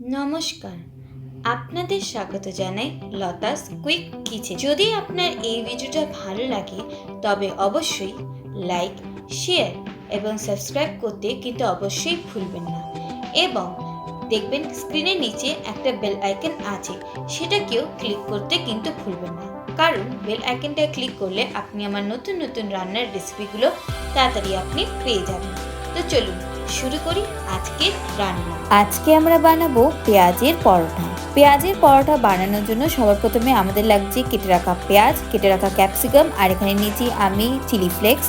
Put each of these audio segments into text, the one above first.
নমস্কার। আপনাদের স্বাগত জানাই লতাস কুইক কিচেন যদি আপনার এই ভিডিওটা ভালো লাগে, তবে অবশ্যই লাইক, শেয়ার এবং সাবস্ক্রাইব করতে কিন্তু অবশ্যই ভুলবেন না। এবং দেখবেন স্ক্রিনের নিচে একটা বেল আইকন আছে, সেটাকেও ক্লিক করতে কিন্তু ভুলবেন না। কারণ বেল আইকনটা ক্লিক করলে আপনি আমার নতুন নতুন রান্নার রেসিপিগুলো তাড়াতাড়ি আপনি পেয়ে যাবেন। তো চলুন শুরু করি আজকের রান্না। আজকে আমরা বানাবো পেঁয়াজের পরোটা। পেঁয়াজের পরোটা বানানোর জন্য সবার প্রথমে আমাদের লাগছে কেটে রাখা পেঁয়াজ, কেটে রাখা ক্যাপসিকাম আর এখানে নিয়েছি আমি চিলি ফ্লেক্স।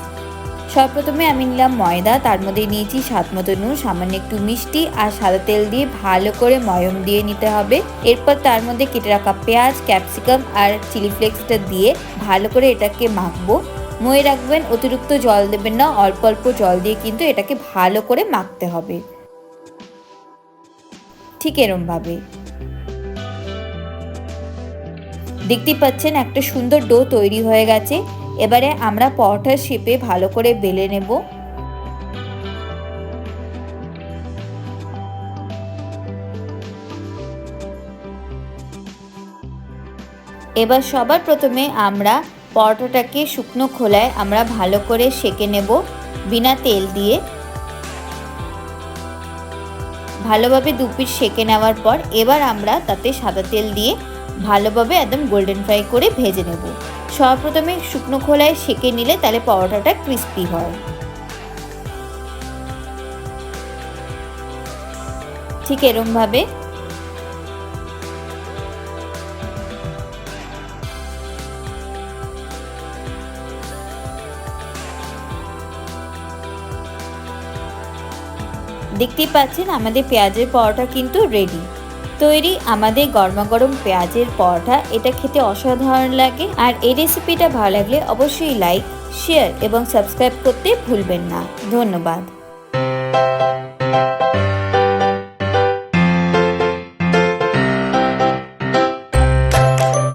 সর্বপ্রথমে আমি নিলাম ময়দা, তার মধ্যে নিয়েছি স্বাদ মতো নুন, সামান্য একটু মিষ্টি আর সাদা তেল দিয়ে ভালো করে ময়ম দিয়ে নিতে হবে। এরপর তার মধ্যে কেটে রাখা পেঁয়াজ, ক্যাপসিকাম আর চিলি ফ্লেক্সটা দিয়ে ভালো করে এটাকে মাখবো। মনে রাখবেন, অতিরিক্ত জল দেবেন না, অল্প অল্প জল দিয়ে কিন্তু এটাকে ভালো করে মাখতে হবে। ঠিক এরমভাবে। দেখতে পাচ্ছেন, একটা সুন্দর ডো তৈরি হয়ে গেছে। এবারে আমরা পরোটার শেপে ভালো করে বেলে নেব। এবার সবার প্রথমে আমরা পরোটাটাকে শুকনো খোলায় আমরা ভালো করে সেকে নেব বিনা তেল দিয়ে। ভালোভাবে দু পিস সেকে নেওয়ার পর এবার আমরা তাতে সাদা তেল দিয়ে ভালোভাবে একদম গোল্ডেন ফ্রাই করে ভেজে নেব। সর্বপ্রথমে শুকনো খোলায় সেকে নিলে তাহলে পরোটাটা ক্রিস্পি হয়। ঠিক এরমভাবে দেখতেই পাচ্ছেন, আমাদের পেঁয়াজের পরোটা কিন্তু রেডি তৈরি আমাদের গরমাগরম পেঁয়াজের পরোটা, এটা খেতে অসাধারণ লাগে। আর এই রেসিপিটা ভালো লাগলে অবশ্যই লাইক শেয়ার এবং সাবস্ক্রাইব করতে ভুলবেন না। ধন্যবাদ।